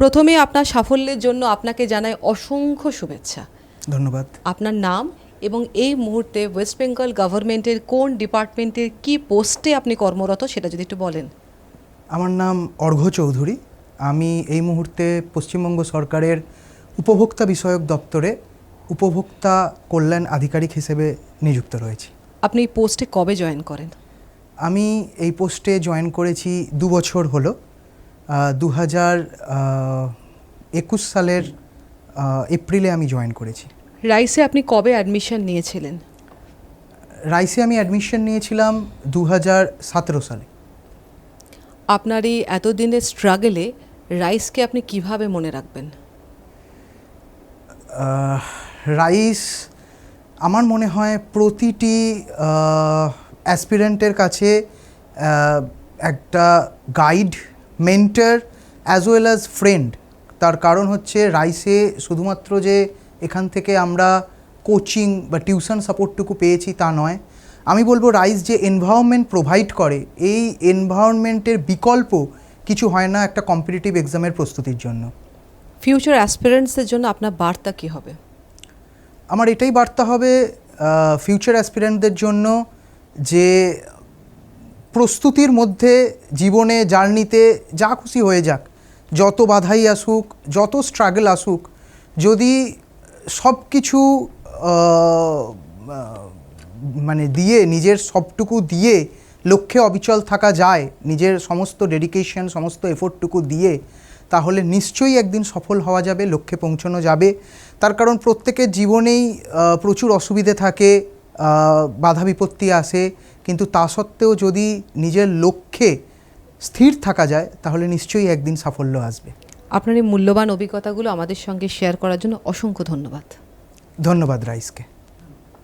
প্রথমে আপনার সাফল্যের জন্য আপনাকে জানাই অসংখ্য শুভেচ্ছা। ধন্যবাদ। আপনার নাম এবং এই মুহূর্তে ওয়েস্ট বেঙ্গল গভর্নমেন্টের কোন ডিপার্টমেন্টের কি পোস্টে আপনি কর্মরত সেটা যদি একটু বলেন। আমার নাম অর্ঘ্য চৌধুরী। আমি এই মুহূর্তে পশ্চিমবঙ্গ সরকারের উপভোক্তা বিষয়ক দপ্তরে উপভোক্তা কল্যাণ আধিকারিক হিসেবে নিযুক্ত রয়েছি। আপনি এই পোস্টে কবে জয়েন করেন? আমি এই পোস্টে জয়েন করেছি দু বছর হলো। দু হাজার একুশ সালের এপ্রিলে আমি জয়েন করেছি। রাইসে আপনি কবে অ্যাডমিশন নিয়েছিলেন? রাইসে আমি অ্যাডমিশন নিয়েছিলাম দু হাজার সতেরো সালে। আপনার এই এতদিনের স্ট্রাগলে রাইসকে আপনি কীভাবে মনে রাখবেন? রাইস আমার মনে হয় প্রতিটি অ্যাসপিরেন্টের কাছে একটা guide mentor as well as friend তার কারণ হচ্ছে রাইসে শুধুমাত্র যে এখান থেকে আমরা কোচিং বা টিউশন সাপোর্টটুকু পেয়েছি তা নয়। আমি বলব রাইস যে এনভায়রনমেন্ট প্রোভাইড করে এই এনভায়রনমেন্টের বিকল্প কিছু হয় না একটা কম্পিটিটিভ এক্সামের প্রস্তুতির জন্য। ফিউচার অ্যাসপিরেন্টসদের জন্য আপনার বার্তা কি হবে? আমার এটাই বার্তা হবে ফিউচার অ্যাসপিরেন্টদের জন্য যে প্রস্তুতির মধ্যে জীবনে, জার্নিতে যা খুশি হয়ে যাক, যত বাধাই আসুক, যত স্ট্রাগল আসুক, যদি সব কিছু মানে দিয়ে, নিজের সবটুকু দিয়ে লক্ষ্যে অবিচল থাকা যায়, নিজের সমস্ত ডেডিকেশন সমস্ত এফোর্টটুকু দিয়ে, তাহলে নিশ্চয়ই একদিন সফল হওয়া যাবে, লক্ষ্যে পৌঁছানো যাবে। তার কারণ প্রত্যেকের জীবনেই প্রচুর অসুবিধে থাকে বাধা বিপত্তি আসে কিন্তু তা সত্ত্বেও যদি নিজের লক্ষ্যে স্থির থাকা যায় তাহলে নিশ্চয়ই একদিন সাফল্য আসবে। আপনার এই মূল্যবান অভিজ্ঞতাগুলো আমাদের সঙ্গে শেয়ার করার জন্য অসংখ্য ধন্যবাদ। ধন্যবাদ রাইসকে।